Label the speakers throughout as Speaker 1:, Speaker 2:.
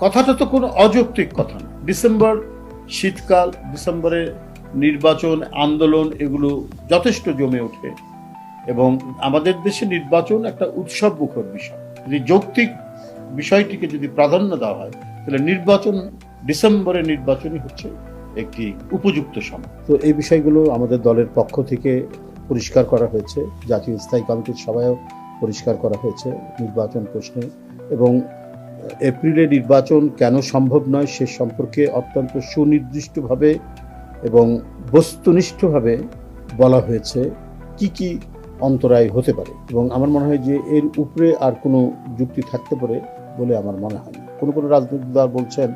Speaker 1: কথাটা তো কোনো অযৌক্তিক কথা না। ডিসেম্বর শীতকাল, ডিসেম্বরে নির্বাচন, আন্দোলন, এগুলো যথেষ্ট জমে ওঠে। এবং আমাদের দেশে নির্বাচন একটা উৎসব মুখর বিষয়। যদি যৌক্তিক বিষয়টিকে যদি প্রাধান্য দেওয়া হয়, তাহলে নির্বাচন, ডিসেম্বরে নির্বাচনই হচ্ছে একটি উপযুক্ত সময়। তো এই বিষয়গুলো আমাদের দলের পক্ষ থেকে পরিষ্কার করা হয়েছে। জাতীয় স্থায়ী কমিটির সভায়ও পরিষ্কার করা হয়েছে নির্বাচন প্রশ্নে। এবং এপ্রিলে নির্বাচন কেন সম্ভব নয় সে সম্পর্কে অত্যন্ত সুনির্দিষ্টভাবে এবং বস্তুনিষ্ঠভাবে বলা হয়েছে। কি কি অন্তরায় হতে পারে? এবং আমার মনে হয় যে এর উপরে আর কোনো যুক্তি থাকতে পারে বলে আমার মনে হয় না। কোনো কোনো রাজনৈতিক দল বলছেন,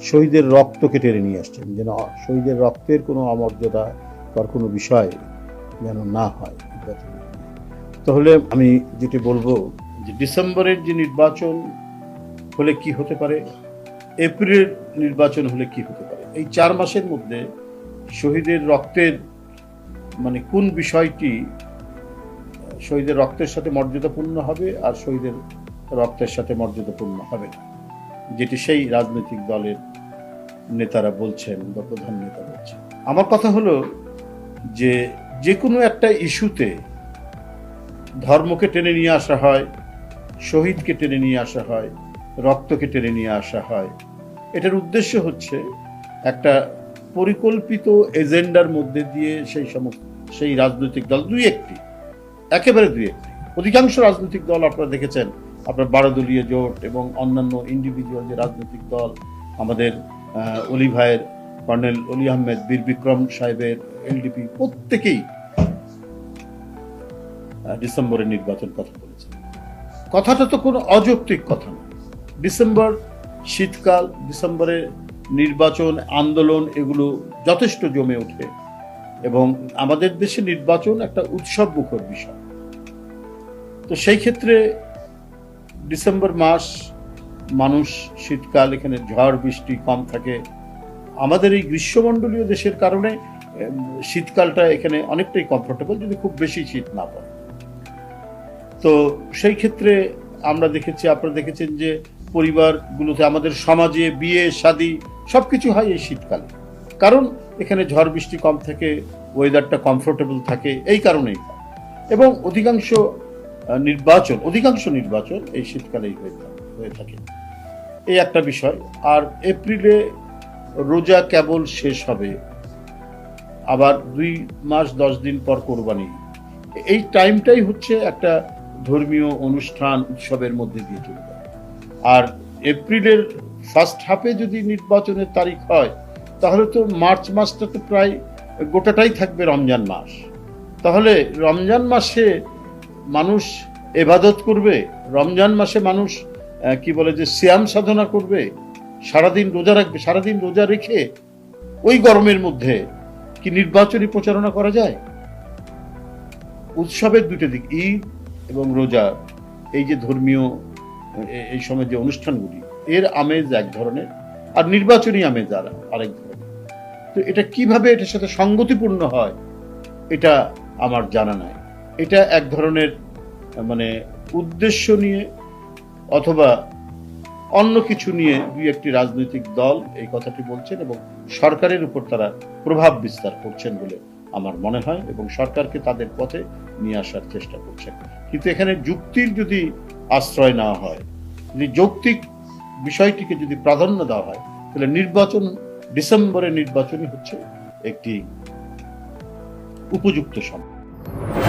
Speaker 1: শহীদের রক্তকে টেনে নিয়ে আসছেন। যেন শহীদের রক্তের কোনো অমর্যাদা কর কোনো বিষয় যেন না হয়। তাহলে আমি যেটি বলব যে ডিসেম্বরের যে নির্বাচন হলে কি হতে পারে? এপ্রিলের নির্বাচন হলে কি হতে পারে? এই চার মাসের মধ্যে শহীদের রক্তের মানে কোন বিষয়টি শহীদের রক্তের সাথে মর্যাদাপূর্ণ হবে আর শহীদের রক্তের সাথে মর্যাদাপূর্ণ হবে না? যেটি সেই রাজনৈতিক দলের নেতারা বলছেন বা প্রধান নেতা বলছেন। আমার কথা হলো যে যে কোনো একটা ইস্যুতে ধর্মকে টেনে নিয়ে আসা হয়, শহীদকে টেনে নিয়ে আসা হয় রক্তকে টেনে নিয়ে আসা হয়। এটার উদ্দেশ্য হচ্ছে একটা পরিকল্পিত এজেন্ডার মধ্যে দিয়ে সেই সমস্ত, সেই রাজনৈতিক দল দুই একটি, একেবারে দুই একটি। অধিকাংশ রাজনৈতিক দল আপনারা দেখেছেন, আপনার বারো দলীয় জোট এবং অন্যান্য ইন্ডিভিজুয়াল যে রাজনৈতিক দল, আমাদের অলি ভাইয়ের কর্নেল অলি আহমেদ, বীর বিক্রম সাহেবের এলডিপি প্রত্যেকেই ডিসেম্বরের নির্বাচন কথা বলেছে কথাটা তো কোনো অযৌক্তিক কথা না। ডিসেম্বর, শীতকাল, ডিসেম্বরে নির্বাচন, আন্দোলন, এগুলো যথেষ্ট জমে ওঠে। এবং আমাদের দেশে নির্বাচন একটা উৎসব মুখর বিষয়। তো সেই ক্ষেত্রে ডিসেম্বর মাস, মানুষ শীতকাল, এখানে ঝড়, বৃষ্টি কম থাকে। আমাদের এই গ্রীষ্মমণ্ডলীয় দেশের কারণে শীতকালটা এখানে অনেকটাই কমফোর্টেবল যদি খুব বেশি শীত না পড়ে। তো সেই ক্ষেত্রে আমরা দেখেছি, আপনারা দেখেছেন যে পরিবারগুলোতে আমাদের সমাজে বিয়ে, শাদি সব কিছু হয় এই শীতকালে। কারণ এখানে ঝড় বৃষ্টি কম থাকে ওয়েদারটা কমফোর্টেবল থাকে, এই কারণেই। এবং অধিকাংশ নির্বাচন অধিকাংশ নির্বাচন এই শীতকালেই হয়ে থাকে এই একটা বিষয়। আর এপ্রিলে রোজা কেবল শেষ হবে। আবার দুই মাস, দশ দিন পর কোরবানি। এই টাইমটাই হচ্ছে একটা ধর্মীয় অনুষ্ঠান, উৎসবের মধ্যে দিয়ে চলে যায় আর এপ্রিলের ফার্স্ট হাফে যদি নির্বাচনের তারিখ হয়, তাহলে তো মার্চ মাসটা তো প্রায় গোটাটাই থাকবে রমজান মাস। তাহলে রমজান মাসে মানুষ এবাদত করবে, রমজান মাসে মানুষ কি বলে যে শ্যাম সাধনা করবে, সারাদিন রোজা রাখবে, সারাদিন রোজা রেখে ওই গরমের মধ্যে কি নির্বাচনী প্রচারণা করা যায়? উৎসবের দুটো দিক, ঈদ এবং রোজা। এই যে ধর্মীয় এই সময় যে অনুষ্ঠানগুলি, এর আমেজ এক ধরনের, আর নির্বাচনী আমেজ আর আরেক ধরনের। তো এটা কীভাবে এটার সাথে সঙ্গতিপূর্ণ হয়, এটা আমার জানা নাই। এটা এক ধরনের মানে উদ্দেশ্য নিয়ে অথবা অন্য কিছু নিয়ে দুই একটি রাজনৈতিক দল এই কথাটি বলছেন এবং সরকারের উপর তারা প্রভাব বিস্তার করছেন বলে আমার মনে হয় এবং সরকারকে তাদের পথে নিয়ে আসার চেষ্টা করছেন। কিন্তু এখানে যুক্তির যদি আশ্রয় নেওয়া হয়। যদি যৌক্তিক বিষয়টিকে যদি প্রাধান্য দেওয়া হয়, তাহলে নির্বাচন, ডিসেম্বরে নির্বাচনই হচ্ছে একটি উপযুক্ত সময়।